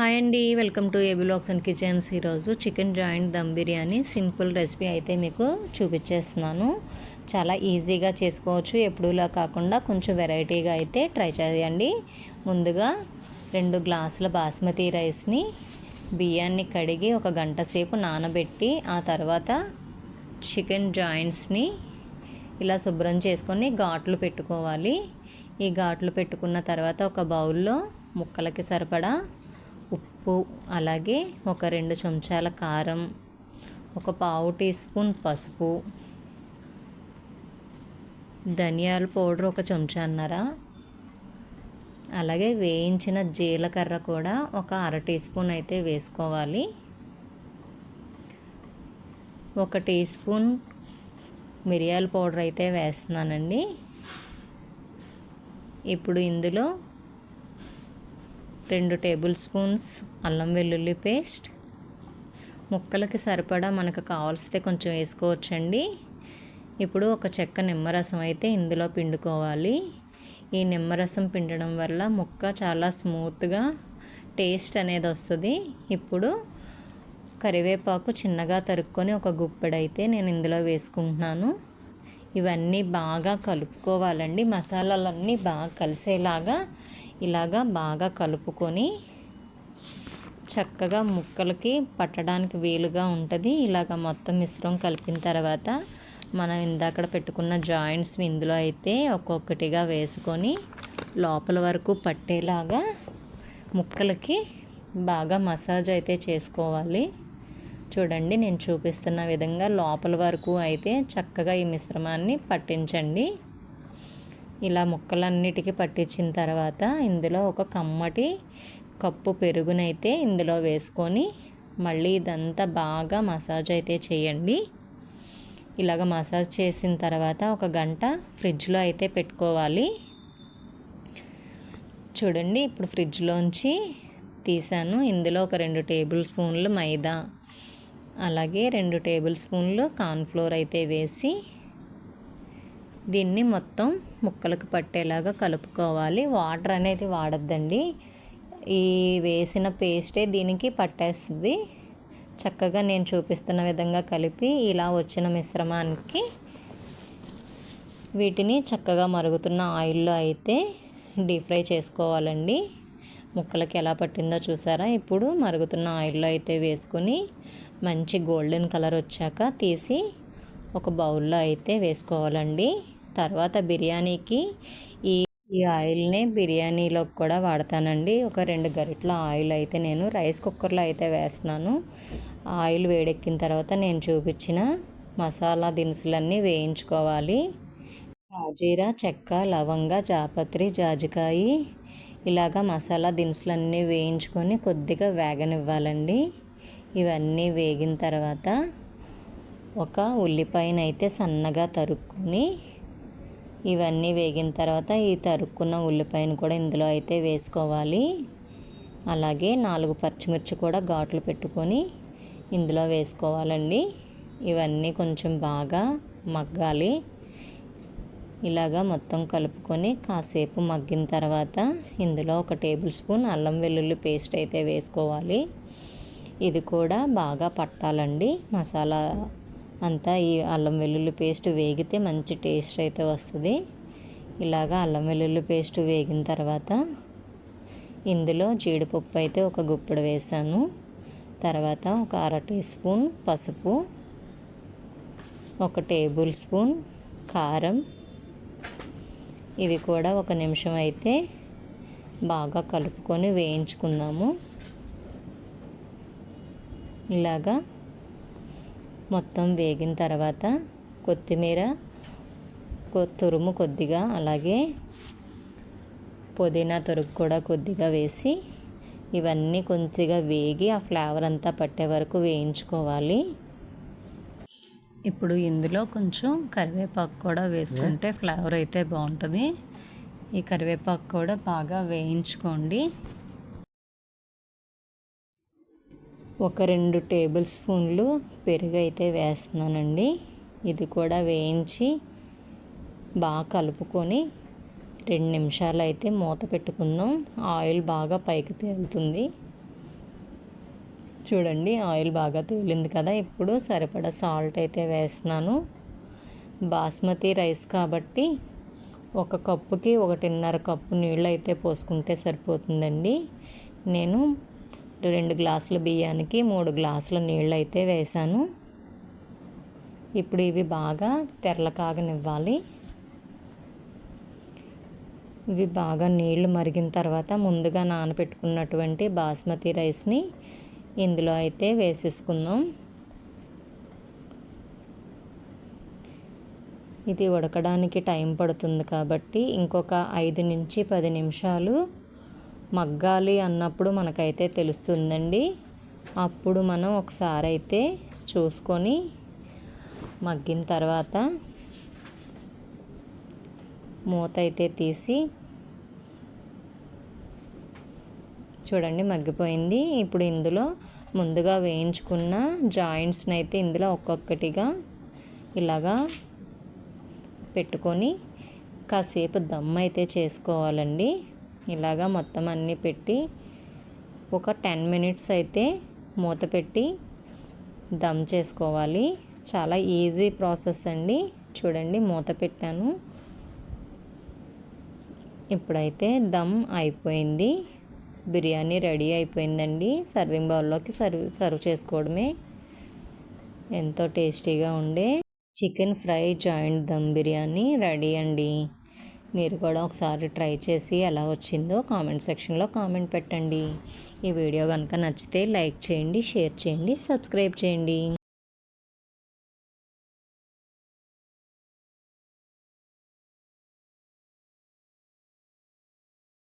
Hi అండి. Welcome to A B blogs and kitchens. ఈరోజు chicken joint dum biryani simple recipe అయితే మీకు చూపించేస్తున్నాను చాలా ఈజీగా చేసుకోవచ్చు. ఎప్పుడులా కాకుండా కొంచెం వెరైటీగా అయితే ట్రై చేయండి. ముందుగా రెండు గ్లాసుల బాస్మతి రైస్ని బియ్యాన్ని కడిగి ఒక గంట సేపు నానబెట్టి ఆ తర్వాత చికెన్ జాయింట్స్ని ఇలా శుభ్రం చేసుకొని ఘాట్లు పెట్టుకోవాలి. ఈ ఘాట్లు పెట్టుకున్న తర్వాత ఒక బౌల్లో ముక్కలకి సరిపడా ఉప్పు అలాగే ఒక రెండు చెంచాల కారం ఒక పావు టీ స్పూన్ పసుపు ధనియాల పౌడర్ ఒక చెంచా అన్నారా అలాగే వేయించిన జీలకర్ర కూడా ఒక అర టీ స్పూన్ అయితే వేసుకోవాలి. ఒక టీ స్పూన్ మిరియాల పౌడర్ అయితే వేస్తున్నానండి. ఇప్పుడు ఇందులో రెండు టేబుల్ స్పూన్స్ అల్లం వెల్లుల్లి పేస్ట్. ముక్కలకి సరిపడా మనకు కావాల్సితే కొంచెం వేసుకోవచ్చండి. ఇప్పుడు ఒక చెక్క నిమ్మరసం అయితే ఇందులో పిండుకోవాలి. ఈ నిమ్మరసం పిండడం వల్ల ముక్క చాలా స్మూత్గా టేస్ట్ అనేది వస్తుంది. ఇప్పుడు కరివేపాకు చిన్నగా తరుక్కొని ఒక గుప్పెడైతే నేను ఇందులో వేసుకుంటున్నాను. ఇవన్నీ బాగా కలుపుకోవాలండి. మసాలాలన్నీ బాగా కలిసేలాగా ఇలాగా బాగా కలుపుకొని చక్కగా ముక్కలకి పట్టడానికి వీలుగా ఉంటుంది. ఇలాగ మొత్తం మిశ్రమం కలిపిన తర్వాత మనం ఇందాక పెట్టుకున్న జాయింట్స్ని ఇందులో అయితే ఒక్కొక్కటిగా వేసుకొని లోపల వరకు పట్టేలాగా ముక్కలకి బాగా మసాజ్ అయితే చేసుకోవాలి. చూడండి నేను చూపిస్తున్న విధంగా లోపల వరకు అయితే చక్కగా ఈ మిశ్రమాన్ని పట్టించండి. ఇలా ముక్కలన్నిటికీ పట్టించిన తర్వాత ఇందులో ఒక కమ్మటి కప్పు పెరుగునైతే ఇందులో వేసుకొని మళ్ళీ ఇదంతా బాగా మసాజ్ అయితే చేయండి. ఇలాగ మసాజ్ చేసిన తర్వాత ఒక గంట ఫ్రిడ్జ్లో అయితే పెట్టుకోవాలి. చూడండి ఇప్పుడు ఫ్రిడ్జ్లోంచి తీసాను. ఇందులో ఒక రెండు టేబుల్ స్పూన్లు మైదా అలాగే రెండు టేబుల్ స్పూన్లు కార్న్ఫ్లోర్ అయితే వేసి దీన్ని మొత్తం ముక్కలకు పట్టేలాగా కలుపుకోవాలి. వాటర్ అనేది వాడద్దండి. ఈ వేసిన పేస్టే దీనికి పట్టేస్తుంది. చక్కగా నేను చూపిస్తున్న విధంగా కలిపి ఇలా వచ్చిన మిశ్రమానికి వీటిని చక్కగా మరుగుతున్న ఆయిల్లో అయితే డీప్ ఫ్రై చేసుకోవాలండి. ముక్కలకి ఎలా పట్టిందో చూసారా? ఇప్పుడు మరుగుతున్న ఆయిల్లో అయితే వేసుకుని మంచి గోల్డెన్ కలర్ వచ్చాక తీసి ఒక బౌల్లో అయితే వేసుకోవాలండి. తర్వాత బిర్యానీకి ఈ ఈ ఆయిల్ని బిర్యానీలోకి కూడా వాడతానండి. ఒక రెండు గరిటల ఆయిల్ అయితే నేను రైస్ కుక్కర్లో అయితే వేస్తున్నాను. ఆయిల్ వేడెక్కిన తర్వాత నేను చూపించిన మసాలా దినుసులన్నీ వేయించుకోవాలి. కాజీరా చెక్క లవంగ జాపత్రి జాజికాయ ఇలాగా మసాలా దినుసులన్నీ వేయించుకొని కొద్దిగా వేగనివ్వాలండి. ఇవన్నీ వేగిన తర్వాత ఒక ఉల్లిపాయనైతే సన్నగా తరుక్కొని ఇవన్నీ వేగిన తర్వాత ఈ తరుక్కున్న ఉల్లిపాయను కూడా ఇందులో అయితే వేసుకోవాలి. అలాగే నాలుగు పచ్చిమిర్చి కూడా ఘాట్లు పెట్టుకొని ఇందులో వేసుకోవాలండి. ఇవన్నీ కొంచెం బాగా మగ్గాలి. ఇలాగా మొత్తం కలుపుకొని కాసేపు మగ్గిన తర్వాత ఇందులో ఒక టేబుల్ స్పూన్ అల్లం వెల్లుల్లి పేస్ట్ అయితే వేసుకోవాలి. ఇది కూడా బాగా పట్టాలండి. మసాలా అంతా ఈ అల్లం వెల్లుల్లి పేస్ట్ వేగితే మంచి టేస్ట్ అయితే వస్తుంది. ఇలాగా అల్లం వెల్లుల్లి పేస్ట్ వేగిన తర్వాత ఇందులో జీడిపప్పు అయితే ఒక గుప్పడు వేసాను. తర్వాత ఒక అర టీ స్పూన్ పసుపు ఒక టేబుల్ స్పూన్ కారం. ఇవి కూడా ఒక నిమిషం అయితే బాగా కలుపుకొని వేయించుకుందాము. ఇలాగా మొత్తం వేగిన తర్వాత కొత్తిమీర తురుము కొద్దిగా అలాగే పుదీనా తొరుగు కూడా కొద్దిగా వేసి ఇవన్నీ కొద్దిగా వేగి ఆ ఫ్లేవర్ అంతా పట్టే వరకు వేయించుకోవాలి. ఇప్పుడు ఇందులో కొంచెం కరివేపాకు కూడా వేసుకుంటే ఫ్లేవర్ అయితే బాగుంటుంది. ఈ కరివేపాకు కూడా బాగా వేయించుకోండి. ఒక రెండు టేబుల్ స్పూన్లు పెరుగు అయితే వేస్తున్నానండి. ఇది కూడా వేయించి బాగా కలుపుకొని రెండు నిమిషాలు అయితే మూత పెట్టుకుందాం. ఆయిల్ బాగా పైకి తేలుతుంది. చూడండి ఆయిల్ బాగా తేలింది కదా. ఇప్పుడు సరిపడా సాల్ట్ అయితే వేస్తున్నాను. బాస్మతి రైస్ కాబట్టి ఒక కప్పుకి ఒకటిన్నర కప్పు నీళ్ళు అయితే పోసుకుంటే సరిపోతుందండి. నేను రెండు గ్లాసుల బియ్యానికి మూడు గ్లాసుల నీళ్ళు అయితే వేసాను ఇప్పుడు ఇవి బాగా తెరల కాగనివ్వాలి. ఇవి బాగా నీళ్ళు మరిగిన తర్వాత ముందుగా నానబెట్టుకున్నటువంటి బాస్మతి రైస్ని ఇందులో అయితే వేసేసుకుందాం. ఇది ఉడకడానికి టైం పడుతుంది కాబట్టి ఇంకొక ఐదు నుంచి పది నిమిషాలు మగ్గాలి అన్నప్పుడు మనకైతే తెలుస్తుందండి. అప్పుడు మనం ఒకసారి అయితే చూసుకొని మగ్గిన తర్వాత మూత అయితే తీసి చూడండి మగ్గిపోయింది. ఇప్పుడు ఇందులో ముందుగా వేయించుకున్న జాయింట్స్ని అయితే ఇందులో ఒక్కొక్కటిగా ఇలాగా పెట్టుకొని కాసేపు దమ్ అయితే చేసుకోవాలండి. ఇలాగా మొత్తం అన్నీ పెట్టి ఒక టెన్ మినిట్స్ అయితే మూత పెట్టి దమ్ చేసుకోవాలి. చాలా ఈజీ ప్రాసెస్ అండి. చూడండి మూత పెట్టాను. ఇప్పుడైతే దమ్ అయిపోయింది. బిర్యానీ రెడీ అయిపోయిందండి. సర్వింగ్ బౌల్లోకి సర్వ్ సర్వ్ చేసుకోవడమే. ఎంతో టేస్టీగా ఉండే chicken fry joint dum biryani ready అండి. మీరు కూడా ఒకసారి ట్రై చేసి ఎలా వచ్చిందో కామెంట్ సెక్షన్లో కామెంట్ పెట్టండి. ఈ వీడియో కనుక నచ్చితే లైక్ చేయండి షేర్ చేయండి సబ్స్క్రైబ్ చేయండి.